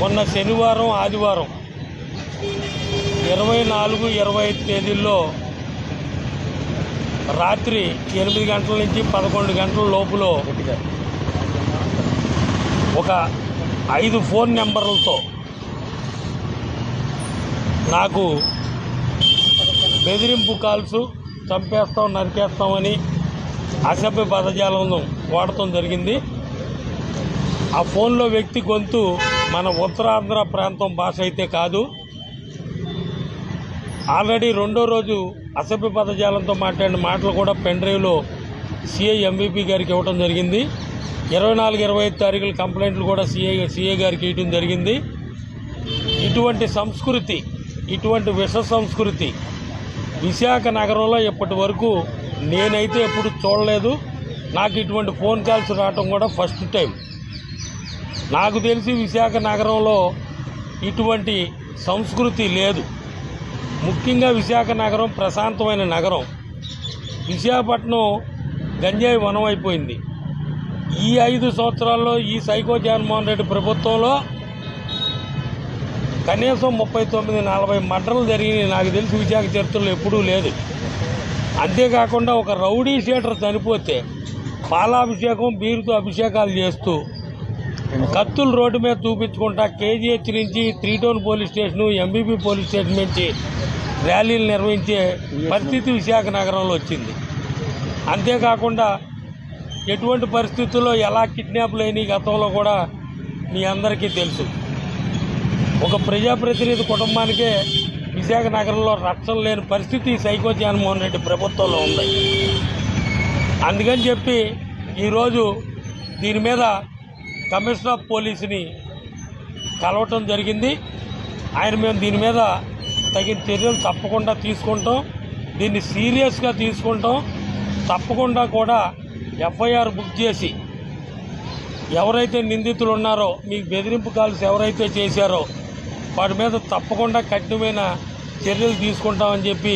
మొన్న శనివారం ఆదివారం ఇరవై నాలుగు ఇరవై ఐదు తేదీల్లో రాత్రి ఎనిమిది గంటల నుంచి పదకొండు గంటల లోపల ఒక ఐదు ఫోన్ నెంబర్లతో నాకు బెదిరింపు కాల్స్ చంపేస్తాం నరికేస్తామని అసభ్య పదజాలం వాడటం జరిగింది. ఆ ఫోన్లో వ్యక్తి గొంతు మన ఉత్తరాంధ్ర ప్రాంతం భాష అయితే కాదు. ఆల్రెడీ రెండో రోజు అసభ్య పదజాలంతో మాట్లాడిన మాటలు కూడా పెన్ డ్రైవ్లో సిఐ ఎంబీపీ గారికి ఇవ్వడం జరిగింది. ఇరవై నాలుగు ఇరవై ఐదు తారీఖుల కంప్లైంట్లు కూడా సిఐ సిఐ గారికి ఇవ్వడం జరిగింది. ఇటువంటి సంస్కృతి ఇటువంటి విష సంస్కృతి విశాఖ నగరంలో ఇప్పటి వరకు నేనైతే ఎప్పుడు చూడలేదు. నాకు ఇటువంటి ఫోన్ కాల్స్ రావటం కూడా ఫస్ట్ టైం. నాకు తెలిసి విశాఖ నగరంలో ఇటువంటి సంస్కృతి లేదు. ముఖ్యంగా విశాఖ నగరం ప్రశాంతమైన నగరం. విశాఖపట్నం గంజాయి వనం అయిపోయింది ఈ ఐదు సంవత్సరాల్లో ఈ సైకో జగన్మోహన్ రెడ్డి ప్రభుత్వంలో కనీసం ముప్పై తొమ్మిది నలభై మర్డర్లు జరిగినాయి. నాకు తెలిసి విశాఖ చరిత్రలో ఎప్పుడూ లేదు. అంతేకాకుండా ఒక రౌడీ షీటర్ చనిపోతే పాలాభిషేకం బీరుతో అభిషేకాలు చేస్తూ కత్తులు రోడ్డు మీద చూపించుకుంటా కేజీహెచ్ నుంచి three town police station MBB police station నుంచి ర్యాలీలు నిర్వహించే పరిస్థితి విశాఖ నగరంలో వచ్చింది. అంతేకాకుండా ఎటువంటి పరిస్థితుల్లో ఎలా కిడ్నాప్లు అయినాయి గతంలో కూడా మీ అందరికీ తెలుసు. ఒక ప్రజాప్రతినిధి కుటుంబానికే విశాఖ నగరంలో రక్షణ లేని పరిస్థితి సైకో జగన్మోహన్ రెడ్డి ప్రభుత్వంలో ఉంది. అందుకని చెప్పి ఈరోజు దీని మీద కమిషనర్ ఆఫ్ పోలీసుని కలవటం జరిగింది. ఆయన మేము దీని మీద తగిన చర్యలు తప్పకుండా తీసుకుంటాం. దీన్ని సీరియస్గా తీసుకుంటాం. తప్పకుండా కూడా ఎఫ్ఐఆర్ బుక్ చేసి ఎవరైతే నిందితులు ఉన్నారో మీకు బెదిరింపు కాల్స్ ఎవరైతే చేశారో వాటి మీద తప్పకుండా కఠినమైన చర్యలు తీసుకుంటామని చెప్పి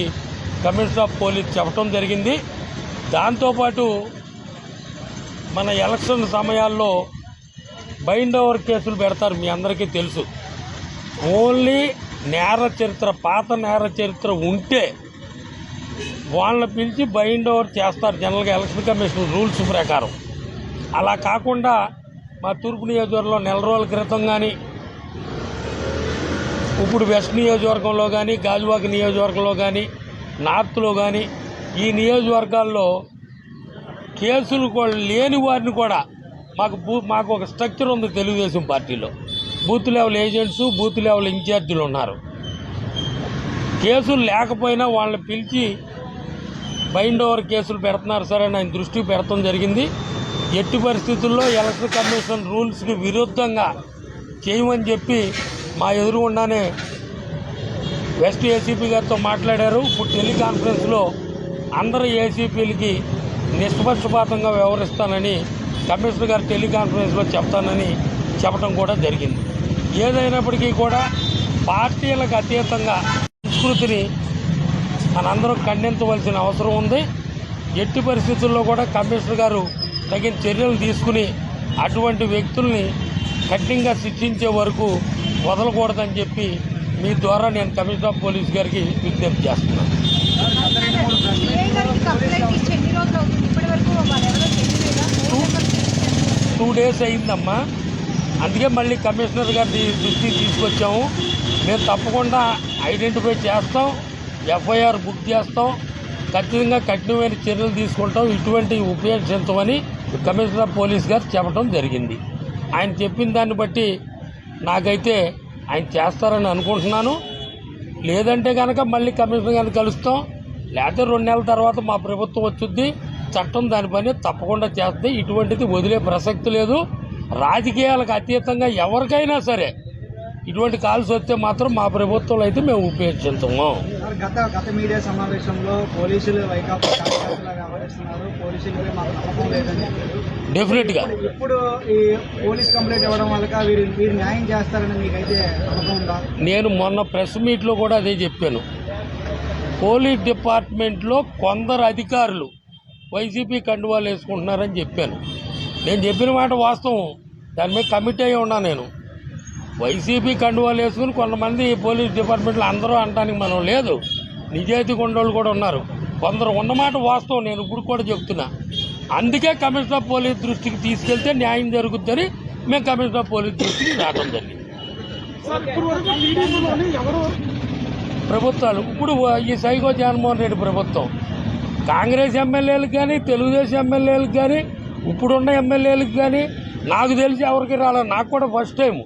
కమిషనర్ ఆఫ్ పోలీస్ చెప్పడం జరిగింది. దాంతోపాటు మన ఎలక్షన్ సమయాల్లో బైండ్ ఓవర్ కేసులు పెడతారు మీ అందరికీ తెలుసు. ఓన్లీ నేర చరిత్ర పాత నేర చరిత్ర ఉంటే వాళ్ళని పిలిచి బైండ్ ఓవర్ చేస్తారు జనరల్గా ఎలక్షన్ కమిషన్ రూల్స్ ప్రకారం. అలా కాకుండా మా తూర్పు నియోజకవర్గంలో నెల రోజుల క్రితం కానీ ఇప్పుడు వెస్ట్ నియోజకవర్గంలో కానీ గాజువాక నియోజకవర్గంలో కానీ నార్త్లో కానీ ఈ నియోజకవర్గాల్లో కేసులు కూడా లేని వారిని కూడా మాకు బూ మాకు ఒక స్ట్రక్చర్ ఉంది తెలుగుదేశం పార్టీలో. Booth level agents booth level ఇన్ఛార్జీలు ఉన్నారు. కేసులు లేకపోయినా వాళ్ళని పిలిచి బైండ్ ఓవర్ కేసులు పెడుతున్నారు సరే అని ఆయన దృష్టికి పెడతాం జరిగింది. ఎట్టి పరిస్థితుల్లో ఎలక్షన్ కమిషన్ రూల్స్కి విరుద్ధంగా చేయమని చెప్పి మా ఎదురుగుండానే వెస్ట్ ఏసీపీ గారితో మాట్లాడారు. ఇప్పుడు టెలికాన్ఫరెన్స్లో అందరు ఏసీపీలకి నిష్పక్షపాతంగా వ్యవహరిస్తానని కమిషనర్ గారు టెలికాన్ఫరెన్స్లో చెప్తానని చెప్పడం కూడా జరిగింది. ఏదైనప్పటికీ కూడా పార్టీలకు అతీతంగా సంస్కృతిని మనందరం ఖండించవలసిన అవసరం ఉంది. ఎట్టి పరిస్థితుల్లో కూడా కమిషనర్ గారు తగిన చర్యలు తీసుకుని అటువంటి వ్యక్తుల్ని కఠినంగా శిక్షించే వరకు వదలకూడదని చెప్పి మీ ద్వారా నేను కమిషనర్ ఆఫ్ పోలీస్ గారికి విజ్ఞప్తి చేస్తున్నాను సిఐ గారికి కంప్లైంట్ ఇచ్చి ఎన్ని రోజులు అవుతుంది ఇప్పటి వరకు వాళ్ళెవరో తెలియలేదా ఫోన్ నెంబర్ తీసుకొచ్చారా? టూ డేస్ అయిందమ్మా. అందుకే మళ్ళీ కమిషనర్ గారి దృష్టికి తీసుకొచ్చాము. మేము తప్పకుండా ఐడెంటిఫై చేస్తాం ఎఫ్ఐఆర్ బుక్ చేస్తాం ఖచ్చితంగా కఠినమైన చర్యలు తీసుకుంటాం. ఇటువంటి ఉపయోగించమని కమిషనర్ పోలీస్ గారు చెప్పడం జరిగింది. ఆయన చెప్పిన దాన్ని బట్టి నాకైతే ఆయన చేస్తారని అనుకుంటున్నాను. లేదంటే కనుక మళ్ళీ కమిషనర్ గారిని కలుస్తాం. లేకపోతే రెండు నెలల తర్వాత మా ప్రభుత్వం వచ్చుద్ది. చట్టం దాని పని తప్పకుండా చేస్తుంది. ఇటువంటిది వదిలే ప్రసక్తి లేదు. రాజకీయాలకు అతీతంగా ఎవరికైనా సరే ఇటువంటి కాల్స్ వస్తే మాత్రం మా ప్రభుత్వంలో అయితే మేము ఉపయోగించుతాము గత గత మీడియా సమావేశంలో పోలీసులు వైకాపా డెఫినెట్గా ఇప్పుడు ఈ పోలీస్ కంప్లైంట్ ఇవ్వడం వల్ల వీరు వీరు న్యాయం చేస్తారని మీకైతే నేను మొన్న ప్రెస్ మీట్లో కూడా అదే చెప్పాను. పోలీస్ డిపార్ట్మెంట్లో కొందరు అధికారులు వైసీపీ కండువాలు వేసుకుంటున్నారని చెప్పాను. నేను చెప్పిన మాట వాస్తవం. దాని మీద కమిట్ అయి ఉన్నా నేను. వైసీపీ కండువాలు వేసుకుని కొంతమంది పోలీస్ డిపార్ట్మెంట్లో అందరూ అనడానికి మనం లేదు. నిజాయితీ కొండోళ్ళు కూడా ఉన్నారు. కొందరు ఉన్నమాట వాస్తవం. నేను ఇప్పుడు కూడా చెప్తున్నా. అందుకే కమిషనర్ ఆఫ్ పోలీస్ దృష్టికి తీసుకెళ్తే న్యాయం జరుగుతుందని మేము కమిషనర్ ఆఫ్ పోలీస్ దృష్టికి రావడం జరిగింది. ప్రభుత్వాలు. ఇప్పుడు ఈ సైకో జగన్మోహన్ రెడ్డి ప్రభుత్వం. కాంగ్రెస్ ఎమ్మెల్యేలకు కానీ తెలుగుదేశం ఎమ్మెల్యేలకు కానీ ఇప్పుడున్న ఎమ్మెల్యేలకు కానీ నాకు తెలిసి ఎవరికి రాలేదు నాకు కూడా ఫస్ట్ టైం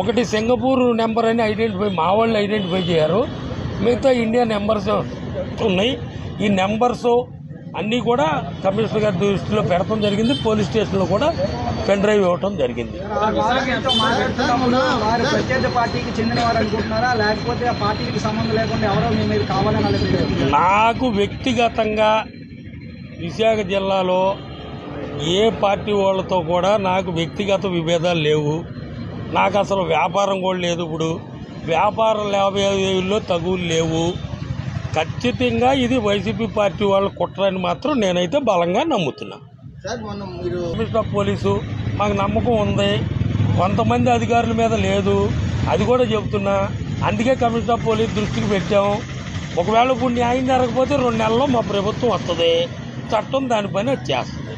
ఒకటి సింగపూర్ నెంబర్ అని ఐడెంటిఫై మా వాళ్ళు ఐడెంటిఫై చేశారు మిగతా ఇండియా నెంబర్స్ ఉన్నాయి. ఈ నెంబర్స్ అన్నీ కూడా కమిషనర్ గారి దృష్టిలో పెడతాం జరిగింది పోలీస్ స్టేషన్లో కూడా పెన్ డ్రైవ్ ఇవ్వటం జరిగింది. నాకు వ్యక్తిగతంగా విశాఖ జిల్లాలో ఏ పార్టీ వాళ్ళతో కూడా నాకు వ్యక్తిగత విభేదాలు లేవు. నాకు అసలు వ్యాపారం కూడా లేదు ఇప్పుడు. వ్యాపార లావాదేవీల్లో తగులు లేవు. ఖచ్చితంగా ఇది వైసీపీ పార్టీ వాళ్ళ కుట్రని మాత్రం నేనైతే బలంగా నమ్ముతున్నా. సార్ మొన్న మీరు కమిషనర్ పోలీసు మాకు నమ్మకం ఉంది. కొంతమంది అధికారుల మీద లేదు. అది కూడా చెబుతున్నా. అందుకే కమిషనర్ పోలీస్ దృష్టికి పెట్టాం. ఒకవేళ ఇప్పుడు న్యాయం జరగకపోతే రెండు నెలల్లో మా ప్రభుత్వం వస్తుంది. చట్టం దాని పని అది చేస్తుంది